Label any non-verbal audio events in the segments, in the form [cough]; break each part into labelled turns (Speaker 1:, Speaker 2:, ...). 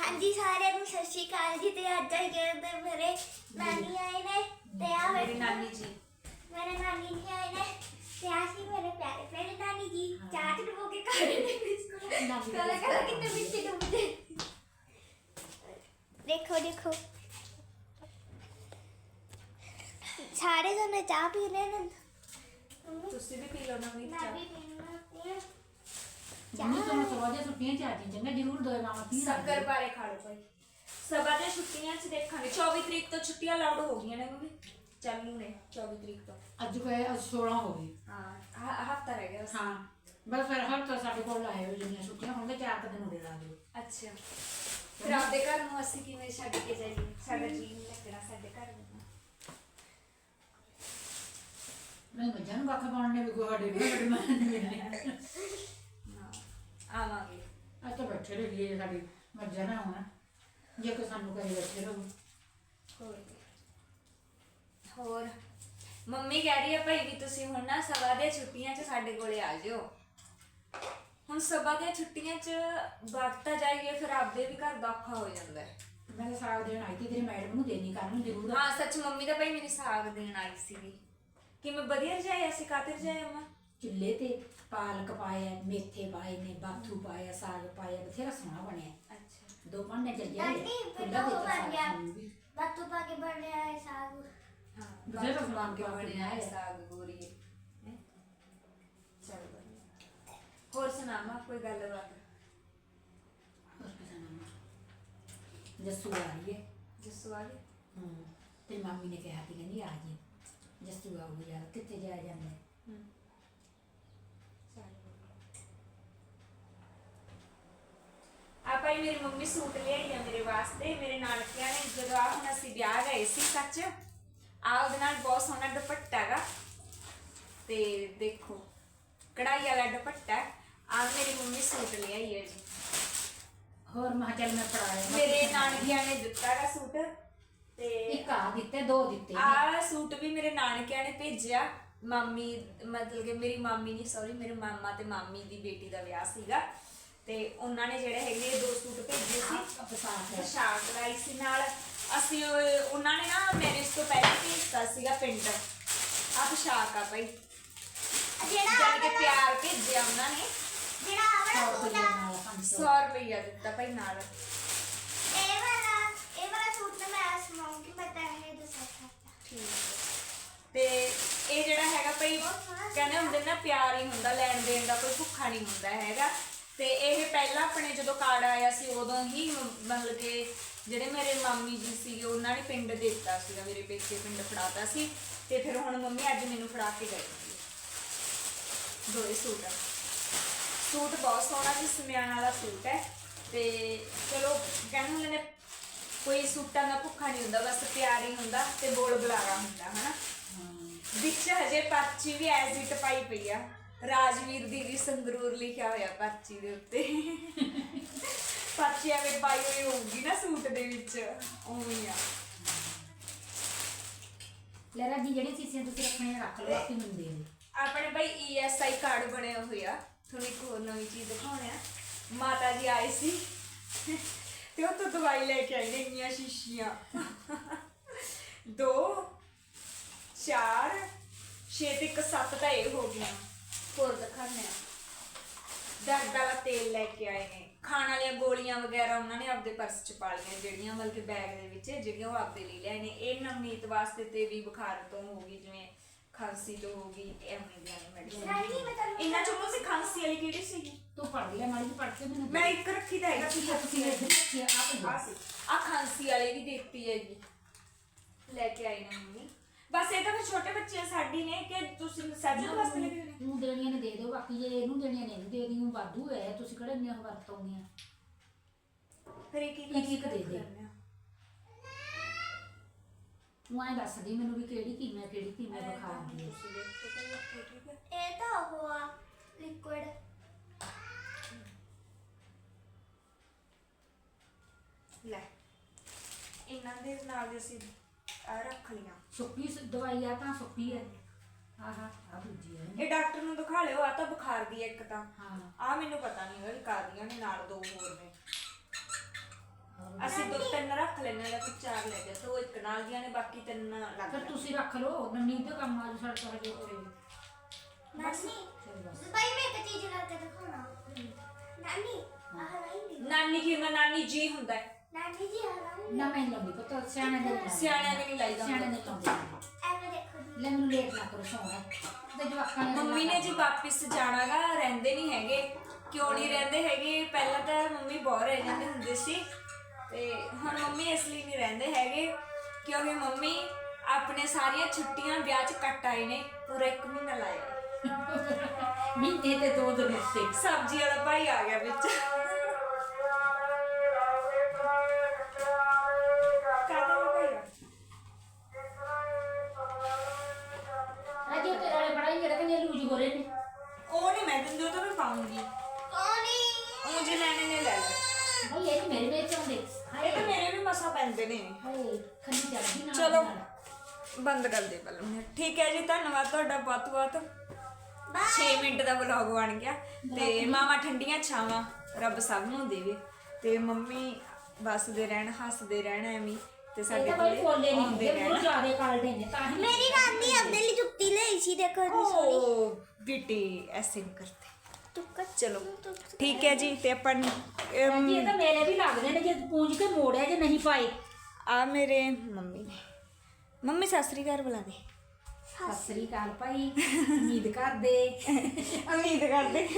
Speaker 1: ਹਾਂਜੀ ਸਾਰਿਆਂ ਨੂੰ ਸਤਿ ਸ਼੍ਰੀ ਅਕਾਲ ਜੀ ਤੇ ਅੱਜ ਆਈ ਗਏ ਤੇ ਮੇਰੇ ਨਾਨੀ ਆਏ ਨੇ ਤੇ ਆ
Speaker 2: ਮੇਰੀ ਨਾਨੀ ਜੀ।
Speaker 1: ਮੇਰੇ ਨਾਨੀ ਜੀ ਆਏ ਨੇ ਤੇ ਆ ਸੀ ਮੇਰੇ ਪਿਆਰੇ ਪਿਆਰੇ ਨਾਨੀ ਜੀ। ਚਾਹ ਚ ਡੁਬੋ ਕੇ ਖਾ ਰਹੇ ਨੇ ਬਿਸਕੁਟ।
Speaker 2: ਨਾਨੀ
Speaker 1: ਕਲਾ ਕਲਾ ਕਿੰਨੇ ਵਿੱਚ ਡੁੱਬਦੇ ਦੇਖੋ ਦੇਖੋ। ਸਾਰੇ ਜਣੇ ਚਾਹ ਪੀ ਰਹੇ ਨੇ।
Speaker 2: ਤੁਸੀਂ ਵੀ ਪੀ ਲਓ ਚਾਹ
Speaker 1: ਵੀ ਪੀਣਾ ਤੇ
Speaker 3: ਜੰਨੀ ਤੁਹਾਨੂੰ ਸਵਾ ਦੇ ਛੁੱਟੀਆਂ ਚ ਆ ਜੀ ਚੰਗਾ ਜ਼ਰੂਰ ਦੋਏ ਮਾਮਾ ਕੀ
Speaker 2: ਸ਼ੱਕਰ ਬਾਰੇ ਖਾ ਲਓ ਭਾਈ। ਸਭਾ ਦੇ ਛੁੱਟੀਆਂ 'ਚ ਦੇਖਾਂਗੇ। 24 ਤਰੀਕ ਤੋਂ ਛੁੱਟੀਆਂ ਲਾਉਡ ਹੋ ਗਈਆਂ ਨੇ ਮੰਮੀ। ਚਾਲੂ ਨੇ 24 ਤਰੀਕ ਤੋਂ।
Speaker 3: ਅੱਜ ਕੋਈ ਅੱਜ 16 ਹੋ ਗਈ
Speaker 2: ਹਾਂ ਹਫਤਾ ਰਹਿ ਗਿਆ ਬਸ।
Speaker 3: ਹਾਂ ਬਸ ਫਿਰ ਹਰ ਤਾਂ ਸਾਡੇ ਕੋਲ ਆਏ ਹੋ ਜਿੰਨੀਆਂ ਛੁੱਟੀਆਂ ਹੋਣਗੇ ਚਾਰ ਕੁ ਦਿਨ ਹੋੜੇ ਲਾ ਦਿਓ।
Speaker 2: ਅੱਛਾ। ਫਿਰ ਆਪਦੇ ਘਰ ਨੂੰ ਅਸੀਂ ਕਿਵੇਂ ਛੱਡ ਕੇ ਜਾਈਏ? ਸਾਡਾ ਜੀ ਨਹੀਂ ਲੱਗਣਾ ਸਾਡੇ ਘਰ ਨੂੰ।
Speaker 3: ਨਹੀਂ ਮੱਝਾਂ ਨੂੰ ਕੱਖ ਪਾਉਣ ਨੇ ਵੀ ਕੋਈ ਸਾਡੇ ਵੀ ਬੜੇ ਮਾਨ ਨੇ। ਤਾਂ ਬੈਠੇ ਰਹੀਏ ਸਾਡੀ ਮੱਝਾਂ ਨਾ ਹੋਣ ਜੇ ਕੋਈ ਸਾਨੂੰ ਕਹੇ ਬੈਠੇ ਰਹੋ।
Speaker 2: ਹੋਰ ਕੀ। ਹੋਰ ਮੰਮੀ ਕਹਿ ਰਹੀ ਹੈ ਭਾਈ ਵੀ ਤੁਸੀਂ ਹੁਣ ਨਾ ਸਭਾ ਦੀਆਂ ਛੁੱਟੀਆਂ 'ਚ ਸਾਡੇ ਕੋਲੇ ਆ ਜਿਓ। ਹੁਣ ਸਭਾ ਦੀਆਂ ਛੁੱਟੀਆਂ 'ਚ ਵਕਤ ਆ ਜਾਈਏ ਫਿਰ ਆਪਦੇ ਵੀ ਘਰ ਦਾ ਔਖਾ ਹੋ ਜਾਂਦਾ ਹੈ।
Speaker 3: ਮੈਂ ਤਾਂ ਸਾਗ ਦੇਣ ਆਈ ਤੀ ਤੇਰੀ ਮੈਡਮ ਨੂੰ ਦੇਣੀ ਕਰਨ ਨੂੰ ਜ਼ਰੂਰ।
Speaker 2: ਹਾਂ ਸੱਚ ਮੰਮੀ ਤਾਂ ਭਾਈ ਮੈਨੂੰ ਸਾਗ ਦੇਣ ਆਈ ਸੀਗੀ। ਕਿ ਮੈਂ ਵਧੀਆ ਰਜਾਇਆ ਸੀ ਕਾਤਰ ਰਜਾਇਆ ਮੈਂ?
Speaker 3: ਚੁੱਲ੍ਹੇ ਤੇ ਪਾਲਕ ਪਾਇਆ ਮੇਥੇ ਪਾਏ ਨੇ ਬਾਥੂ ਪਾਇਆ ਸਾਗ ਪਾਇਆ ਬਥੇਰਾ ਸੋਹਣਾ ਬਣਿਆ
Speaker 2: ਅੱਛਾ
Speaker 3: ਦੋ ਪੰਨੇ ਚੱਲ ਜਾਏ
Speaker 1: ਆਂਟੀ ਬਣ ਗਿਆ। ਬਾਤੂ ਪਾ ਕੇ ਬਣ ਰਿਹਾ ਹੈ ਸਾਗ
Speaker 2: ਹਾਂ
Speaker 3: ਬਥੇਰਾ
Speaker 2: ਬਾਥੂ
Speaker 3: ਸਮਾਨ
Speaker 2: ਕੇ ਬਣਿਆ ਹੈ। ਸਾਗ ਗੋਰੀਏ ਹੈਂ? ਚੱਲ ਵਧੀਆ। ਹੋਰ ਸੁਣਾ ਮਾਂ ਕੋਈ ਗੱਲਬਾਤ
Speaker 3: ਹੋਰ ਕਿਸੇ। ਜੱਸੂ ਆ ਰਹੀ ਹੈ
Speaker 2: ਜੱਸੂ ਆ ਗਈ
Speaker 3: ਹੂੰ ਤੇ ਮੰਮੀ ਨੇ ਕਿਹਾ ਸੀ ਕਹਿੰਦੀ ਆ ਜੀ ਜੱਸੂ ਆਊ ਯਾਰ ਕਿੱਥੇ ਜਾਇਆ ਜਾਂਦਾ ਹੈ?
Speaker 2: ਚੱਲ ਵਧੀਆ। ਆਪਾਂ ਹੀ ਮੇਰੀ ਮੰਮੀ ਸੂਟ ਲਿਆਈ ਆ ਮੇਰੇ ਵਾਸਤੇ ਮੇਰੇ ਨਾਨਕਿਆਂ ਨੇ ਜਦੋਂ ਆ ਹੁਣ ਅਸੀਂ ਵਿਆਹ ਗਏ ਸੀ ਸੱਚ ਆ ਉਹਦੇ ਨਾਲ ਬਹੁਤ ਸੋਹਣਾ ਦੁਪੱਟਾ ਹੈਗਾ। ਤੇ ਦੇਖੋ ਕਢਾਈ ਵਾਲਾ ਦੁਪੱਟਾ ਆ ਮੇਰੀ ਮੰਮੀ ਸੂਟ ਲਿਆਈ ਹੈ ਜੀ।
Speaker 3: ਹੋਰ ਮੈਂ ਕਿਹਾ ਚੱਲ ਮੈਂ ਫੜਾਇਆ ਮੈਂ
Speaker 2: ਮੇਰੇ ਨਾਨਕਿਆਂ ਨੇ ਦਿੱਤਾ ਹੈਗਾ ਸੂਟ ਤੇ
Speaker 3: ਇੱਕ ਆ ਦਿੱਤੇ ਦੋ ਦਿੱਤੇ ਨੇ।
Speaker 2: ਆ ਸੂਟ ਵੀ ਮੇਰੇ ਨਾਨਕਿਆਂ ਨੇ ਭੇਜਿਆ। ਮਾਮੀ ਮਤਲਬ ਕਿ ਮੇਰੀ ਮਾਮੀ ਨਹੀਂ ਸੌਰੀ ਮੇਰੇ ਮਾਮਾ ਤੇ ਮਾਮੀ ਦੀ ਬੇਟੀ ਦਾ ਵਿਆਹ ਸੀਗਾ। ਤੇ ਉਹਨਾਂ ਨੇ ਜਿਹੜੇ ਹੈਗੇ ਦੋ ਸੂਟ ਭੇਜੇ ਸੀ।
Speaker 3: ਪਸਾਰ ਹੈ
Speaker 2: ਪੋਸ਼ਾਕ ਲਾਈ ਸੀ ਨਾਲ। ਅਸੀਂ ਉਹ- ਉਹਨਾਂ ਨੇ ਨਾ ਮੈਰਿਜ ਤੋਂ ਪਹਿਲਾਂ ਭੇਜਤਾ ਸੀਗਾ ਪਿੰਡ। ਆ ਪੋਸ਼ਾਕ ਆ ਭਾਈ
Speaker 1: ਜਿਹੜਾ
Speaker 2: ਜਦ ਕਿ ਪਿਆਰ ਭੇਜਿਆ ਉਹਨਾਂ ਨੇ।
Speaker 1: ਜਿਹੜਾ ਆ ਵਾਲਾ
Speaker 3: ਸੌ
Speaker 1: ਸੂਟ
Speaker 3: ਰੁਪਏ
Speaker 1: ਆ।
Speaker 3: ਨਾਲ 500
Speaker 2: 100 ਰੁਪਈਆ ਦਿੱਤਾ ਭਾਈ ਨਾਲ।
Speaker 1: ਇਹ ਵਾਲਾ ਇਹ ਵਾਲਾ ਸੂਟ ਨਾ ਮੈਂ ਸਮਾਉਂਗੀ ਮੈਂ ਤਾਂ ਇਹ ਦੱਸਾਂ ਸਕਦਾ।
Speaker 2: ਠੀਕ ਹੈ। ਤੇ ਇਹ ਜਿਹੜਾ ਹੈਗਾ ਭਈ ਕਹਿੰਦੇ ਹੁੰਦੇ ਨਾ ਪਿਆਰ ਹੀ ਹੁੰਦਾ ਲੈਣ ਦੇਣ ਦਾ ਕੋਈ ਭੁੱਖਾ ਨਹੀਂ ਹੁੰਦਾ ਹੈਗਾ। ਤੇ ਇਹ ਪਹਿਲਾਂ ਆਪਣੇ ਜਦੋਂ ਕਾਰਡ ਆਇਆ ਸੀ ਉਦੋਂ ਹੀ ਮਤਲਬ ਕਿ ਜਿਹੜੇ ਮੇਰੇ ਮਾਮੀ ਜੀ ਸੀਗੇ ਉਹਨਾਂ ਨੇ ਪਿੰਡ ਦਿੱਤਾ ਸੀਗਾ ਮੇਰੇ ਪੇਕੇ ਪਿੰਡ ਫੜਾਤਾ ਸੀ ਤੇ ਫਿਰ ਹੁਣ ਮੰਮੀ ਅੱਜ ਮੈਨੂੰ ਫੜਾ ਕੇ ਗਏ ਦੋਏ ਸੂਟ। ਸੂਟ ਬਹੁਤ ਸੋਹਣਾ ਜੀ ਸਮਿਆਣ ਵਾਲਾ ਸੂਟ ਹੈ ਤੇ ਚਲੋ ਕਹਿੰਦੇ ਹੁੰਦੇ ਨੇ ਕੋਈ ਸੂਟਾਂ ਦਾ ਭੁੱਖਾ ਨਹੀਂ ਹੁੰਦਾ ਬਸ ਪਿਆਰ ਹੀ ਹੁੰਦਾ ਤੇ ਬੋਲ ਬੁਲਾਰਾ ਹੁੰਦਾ ਹਨਾ? ਵਿੱਚ ਹਜੇ ਪਰਚੀ ਵੀ ਐਜ਼ ਇਟ ਪਾਈ ਪਈ ਆ। ਰਾਜਵੀਰ ਦੀ ਵੀ ਸੰਗਰੂਰ ਲਿਖਿਆ ਹੋਇਆ ਪਰਚੀ ਦੇ ਉੱਤੇ। ਪਰਚੀ ਐਵੇਂ ਪਾਈ ਹੋਈ ਹੋਊਗੀ ਨਾ ਸੂਟ ਦੇ ਵਿੱਚ। ਉਵੇਂ ਆ।
Speaker 3: ਲੈ ਰਾਜੀ ਜਿਹੜੀ ਚੀਜ਼ਾਂ ਤੁਸੀਂ ਰੱਖਣੀਆਂ ਰੱਖ ਲਓ ਆਪੇ ਮੈਨੂੰ ਦੇ ਦਿਓ
Speaker 2: ਆਪਣੇ ਭਾਈ ਈਐਸਆਈ ਕਾਰਡ ਬਣੇ ਹੋਏ ਆ। ਤੁਹਾਨੂੰ ਇੱਕ ਹੋਰ ਨਵੀਂ ਚੀਜ਼ ਦਿਖਾਉਣੇ ਆ। ਮਾਤਾ ਜੀ ਆਏ ਸੀ। ਤੇ ਉਹ ਤੋਂ ਦਵਾਈ ਲੈ ਕੇ ਆਈ ਨੇ ਇੰਨੀਆਂ ਸ਼ੀਸ਼ੀਆਂ। ਦੋ ਚਾਰ ਛੇ ਤੇ ਇੱਕ ਸੱਤ ਤਾਂ ਇਹ ਹੋ ਗਈਆਂ। ਹੋਰ ਦਿਖਾਉਂਦੇ ਆ। ਦਰਦ ਵਾਲਾ ਤੇਲ ਲੈ ਕੇ ਆਏ ਨੇ। ਖਾਣ ਵਾਲੀਆਂ ਗੋਲੀਆਂ ਵਗੈਰਾ ਉਹਨਾਂ ਨੇ ਆਪਦੇ ਪਰਸ ਚ ਪਾ ਲਈਆਂ ਜਿਹੜੀਆਂ ਮਤਲਬ ਕਿ ਬੈਗ ਦੇ ਵਿੱਚ ਜਿਹੜੀਆਂ ਉਹ ਆਪਦੇ ਲਈ ਲਿਆਏ ਨੇ। ਇਹ ਨਵਨੀਤ ਵਾਸਤੇ ਤੇ ਵੀ ਬੁਖਾਰ ਤੋਂ ਹੋ ਗਈ ਜਿਵੇਂ ਖਾਂਸੀ ਤੋਂ ਹੋ ਗਈ ਐਵੇਂ ਦੀਆਂ ਨੇ ਮੈਡੀਸਨ
Speaker 1: ਮੈਂ
Speaker 2: ਇਹਨਾਂ ਚੋਂ ਤੁਸੀਂ ਖਾਂਸੀ ਵਾਲੀ ਕਿਹੜੀ ਸੀਗੀ?
Speaker 3: ਤੂੰ ਪੜ ਲੈ ਮਾੜੀ ਜਿਹੀ ਪੜ ਕੇ ਮੈਨੂੰ
Speaker 2: ਮੈਂ ਇੱਕ ਰੱਖੀ ਤਾਂ ਹੈਗਾ।
Speaker 3: ਤੁਸੀਂ ਤੁਸੀਂ ਇੱਧਰ ਰੱਖੀ ਆ, ਆਪ
Speaker 2: ਆ ਸੀ। ਆ ਖਾਂਸੀ ਵਾਲੀ ਵੀ ਦਿੱਤੀ ਹੈਗੀ। ਲੈ ਕੇ ਆਈ ਨਾ ਮੰਮੀ। ਬਸ ਇਹ ਤਾਂ ਫਿਰ ਛੋਟੇ ਬੱਚੇ ਆ ਸਾਡੀ ਨੇ ਕਿ ਤੁਸੀਂ ਸੈਜੂ ਵਾਸਤੇ ਲੈ ਕੇ ਆਏ ਨੇ?
Speaker 3: ਦੇਣੀਆਂ ਨੇ ਦੇ ਦਿਓ ਬਾਕੀ ਜੇ ਇਹਨੂੰ ਦੇਣੀਆਂ ਨੇ ਇਹਨੂੰ ਦੇ ਦਿਓ ਵਾਧੂ ਹੈ ਤੁਸੀਂ ਕਿਹੜੇ ਇੰਨੀਆਂ ਵਰਤੋਂਗੀਆਂ
Speaker 2: ਫਿਰ ਇੱਕ ਇੱਕ
Speaker 3: ਇੱਕ- ਦੇ ਦੇ।
Speaker 2: ਕਰਨੇ ਆ।
Speaker 3: ਤੂੰ ਐਂ ਦੱਸ ਦੀ ਮੈਨੂੰ ਵੀ ਕਿਹੜੀ ਕਿਵੇਂ ਕਿਹੜੀ ਕਿਵੇਂ
Speaker 2: ਐਂ ਤਾਂ
Speaker 3: ਬੁਖਾਰ
Speaker 2: ਹੁਣ
Speaker 3: ਦੀ ਹੈ
Speaker 2: ਤੁਸੀਂ ਦੇਖੋ ਤਾਂ ਰੱਖੋ, ਠੀਕ ਹੈ
Speaker 1: ਇਹ ਤਾਂ ਉਹ ਆ ਲਿਕੁਇਡ
Speaker 2: ਲੈ ਇਹਨਾਂ ਦੇ ਨਾਲ ਦੇ ਅਸੀਂ ਰੱਖ ਲੀਆਂ
Speaker 3: ਸੁੱਕੀ ਸ- ਦਵਾਈ ਆ ਤਾਂ ਸੁੱਕੀ ਹੈ ਆਹਾ ਆ ਦੂਜੀ ਹੈ
Speaker 2: ਇਹ ਡਾਕਟਰ ਨੂੰ ਦਿਖਾ ਲਿਓ ਆ ਤਾਂ ਬੁਖਾਰ ਦੀ ਹੈ ਇੱਕ ਤਾਂ
Speaker 3: ਹਾਂ
Speaker 2: ਆ ਮੈਨੂੰ ਪਤਾ ਨਹੀਂ ਹੈਗਾ ਵੀ ਕਾਦੀਆਂ ਨੇ ਨਾਲ ਦੋ ਹੋਰ ਨੇ ਅਸੀਂ ਦੋ ਤਿੰਨ ਰੱਖ ਲੈਣੇ ਲੈ ਫਿਰ ਚਾਰ ਲੈ ਗਏ ਦੋ ਇੱਕ ਨਾਲ ਦੀਆਂ ਨੇ ਬਾਕੀ ਤਿੰਨ ਲੱਗ
Speaker 3: ਫਿਰ ਤੁਸੀਂ ਰੱਖ ਲਓ ਨੰਨੀ ਤੇ ਕੰਮ ਆ ਸਾਡਾ ਤੁਹਾਡੇ ਕੋਲੇ
Speaker 1: ਨਾਨੀ
Speaker 3: ਚਲ ਬਸ
Speaker 1: ਭਾਈ ਮੈਂ ਇੱਕ ਚੀਜ਼ ਕਰਕੇ ਦਿਖਾਉਣਾ ਨਾਨੀ ਆਹ ਨਹੀਂ
Speaker 2: ਨਾਨੀ ਕੀ ਹੁੰਦਾ ਨਾਨੀ ਜੀ ਹੁੰਦਾ ਹੈ
Speaker 1: ਨਾਨੀ ਜੀ ਨਹੀਂ
Speaker 3: ਨਾ ਮੈਂ ਲੰਬੀ ਪਤਾ ਸਿਆਣੇ ਦੇ ਲਾਉਂਦੇ।
Speaker 2: ਸਿਆਣਿਆਂ ਦੇ ਨਹੀਂ ਲਾਈਦਾ
Speaker 3: ਸਿਆਣੇ ਦੇ ਲਾਉਂਦੇ
Speaker 1: ਐਵੇਂ ਦੇਖੋ ਜੀ
Speaker 3: ਲੈ ਮੈਨੂੰ ਲੇਟ ਨਾ ਕਰੋ ਸੋਣਾ ਤੇ ਜਵਾਕਾਂ ਨੇ
Speaker 2: ਮੰਮੀ ਨੇ ਜੀ ਵਾਪਿਸ ਜਾਣਾਗਾ ਰਹਿੰਦੇ ਨਹੀਂ ਹੈਗੇ ਕਿਉਂ ਨਹੀਂ ਰਹਿੰਦੇ ਹੈਗੇ ਪਹਿਲਾਂ ਤਾਂ ਮੰਮੀ ਬਹੁਤ ਰਹਿ ਜਾਂਦੇ ਹੁੰਦੇ ਸੀ ਤੇ ਹੁਣ ਮੰਮੀ ਇਸ ਲਈ ਨਹੀਂ ਰਹਿੰਦੇ ਹੈਗੇ ਕਿਉਂਕਿ ਮੰਮੀ ਆਪਣੇ ਸਾਰੀਆਂ ਛੁੱਟੀਆਂ ਵਿਆਹ 'ਚ ਕੱਟ ਆਏ ਨੇ ਪੂਰਾ ਇੱਕ ਮਹੀਨਾ ਲਾਇਆ
Speaker 3: ਮਹੀਨੇ ਤੇ ਦੋ ਦਿਨ ਉੱਤੇ
Speaker 2: ਸਬਜ਼ੀ ਵਾਲਾ ਭਾਈ ਆ ਗਿਆ ਵਿੱਚ ਤਾਂ ਉਹ ਜੇ ਲੈਣੇ ਨੇ ਲੈ ਲੈ।
Speaker 3: ਭਾਈ ਇਹ ਨੀ ਮੇਰੇ ਵਿੱਚ ਆਉਂਦੇ।
Speaker 2: ਇਹ ਤਾਂ ਮੇਰੇ ਵੀ ਮਸਾ ਪੈਂਦੇ ਨੇ।
Speaker 3: ਹਾਏ ਖੰਡੀ ਜਲਦੀ ਨਾ
Speaker 2: ਚਲੋ ਬੰਦ ਕਰ ਦੇ ਪਹਿਲਾਂ ਠੀਕ ਹੈ ਜੀ ਧੰਨਵਾਦ ਤੁਹਾਡਾ ਬਹੁਤ ਬਹੁਤ। 6 ਮਿੰਟ ਦਾ ਵਲੌਗ ਬਣ ਗਿਆ। ਤੇ ਮਾਵਾ ਠੰਡੀਆਂ ਛਾਵਾਂ ਰੱਬ ਸਭ ਨੂੰ ਦੇਵੇ। ਤੇ ਮੰਮੀ ਵਸਦੇ ਰਹਿਣ ਹੱਸਦੇ ਰਹਿਣ ਐਵੇਂ ਤੇ ਸਾਡੇ
Speaker 3: ਇਹ ਤਾਂ ਭਾਈ
Speaker 2: ਕੋਲੇ
Speaker 3: ਫੋਲੇ ਨਹੀਂ
Speaker 2: ਆਉਂਦੇ
Speaker 3: ਹੁੰਦੇ ਬਹੁਤ
Speaker 2: ਰਹਿਣ
Speaker 3: ਜ਼ਿਆਦਾ ਨੇ ਤਾਂ ਹੀ
Speaker 1: ਮੇਰੀ ਨਾਨੀ ਆਪਣੇ ਲਈ ਜੁੱਤੀ ਲਈ ਸੀ ਦੇਖੋ ਜੀ ਸੋਹਣੀ।
Speaker 2: ਓ ਬੇਟੇ ਐਸੇ ਨਹੀਂ ਕਰਤੇ। ਚਲੋ। ਠੀਕ ਹੈ ਜੀ ਤੇ ਆਪਾਂ ਅਮ,
Speaker 3: ਜੀ ਇਹ ਤਾਂ ਮੇਰੇ ਵੀ ਲੱਗਦੇ ਨੇ ਜੇ ਪੂੰਝ ਕੇ ਮੋੜਿਆ ਜੇ ਨਹੀਂ ਪਾਏ।
Speaker 2: ਆ ਮੇਰੇ ਮੰਮੀ ਨੇ। ਮੰਮੀ ਸਤਿ ਸ੍ਰੀ ਅਕਾਲ ਬੁਲਾ ਦੇ।
Speaker 3: ਸਤਿ ਸ੍ਰੀ ਅਕਾਲ ਭਾਈ ਉਮੀਦ ਕਰਦੇ। [laughs]
Speaker 2: ਉਮੀਦ ਕਰਦੇ।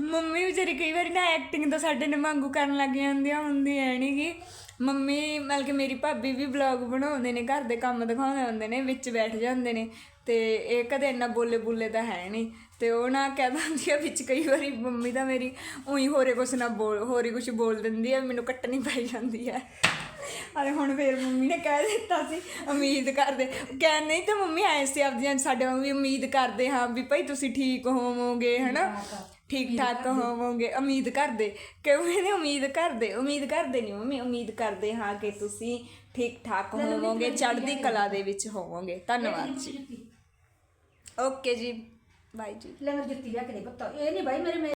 Speaker 2: ਮੰਮੀ ਵਿਚਾਰੀ ਕਈ ਵਾਰੀ ਨਾ ਐਕਟਿੰਗ ਤਾਂ ਸਾਡੇ ਨੇ ਵਾਂਗੂ ਕਰਨ ਲੱਗ ਜਾਂਦੀਆਂ ਹੁੰਦੀ ਐ ਨੀ ਗੀ ਮੰਮੀ ਮਤਲਬ ਕਿ ਮੇਰੀ ਭਾਬੀ ਵੀ ਵਲੌਗ ਬਣਾਉਂਦੇ ਨੇ ਘਰ ਦੇ ਕੰਮ ਦਿਖਾਉਂਦੇ ਹੁੰਦੇ ਨੇ ਵਿੱਚ ਬੈਠ ਜਾਂਦੇ ਨੇ ਤੇ ਇਹ ਕਦੇ ਇੰਨਾ ਬੋਲੇ ਬੁੱਲੇ ਤਾਂ ਹੈ ਨਹੀਂ ਤੇ ਉਹ ਨਾ ਕਹਿ ਦਿੰਦੀ ਆ ਵਿੱਚ ਕਈ ਵਾਰੀ ਮੰਮੀ ਤਾਂ ਮੇਰੀ ਉਹੀ ਹੋਰੇ ਕੁਛ ਨਾ ਬੋਲ ਹੋਰੀ ਕੁਛ ਬੋਲ ਦਿੰਦੀ ਆ ਮੈਨੂੰ ਕੱਟਣੀ ਪੈ ਜਾਂਦੀ ਆ। ਅਰੇ ਹੁਣ ਫੇਰ ਮੰਮੀ ਨੇ ਕਹਿ ਦਿੱਤਾ ਸੀ ਉਮੀਦ ਕਰਦੇ। ਕਹਿ ਨਹੀਂ ਤਾਂ ਮੰਮੀ ਆਏ ਸੀ ਆਪਦੀਆਂ ਸਾਡੇ ਵਾਂਗ ਵੀ ਉਮੀਦ ਕਰਦੇ ਹਾਂ ਵੀ ਭਾਈ ਤੁਸੀਂ ਠੀਕ ਹੋਵੋਗੇ ਹਨਾ? ਠੀਕ ਠਾਕ ਹੋਵੋਗੇ ਉਮੀਦ ਕਰਦੇ। ਕਿਉਂ ਇਹਨੇ ਉਮੀਦ ਕਰਦੇ? ਉਮੀਦ ਕਰਦੇ ਨਹੀਂ ਮੰਮੀ ਉਮੀਦ ਕਰਦੇ ਹਾਂ ਕਿ ਤੁਸੀਂ ਠੀਕ ਠਾਕ ਹੋਵੋਗੇ ਚੜ੍ਹਦੀ ਕਲਾ ਦੇ ਵਿੱਚ ਹੋਵੋਗੇ। ਧੰਨਵਾਦ ਜੀ। ਓਕੇ ਜੀ। ਬਾਈ ਜੀ।
Speaker 3: ਲੈ ਮੇਰੀ ਜੁੱਤੀ ਲਿਆ ਕੇ ਦੇ ਪੁੱਤ। ਇਹ ਨਹੀਂ ਭਾਈ ਮੇਰੇ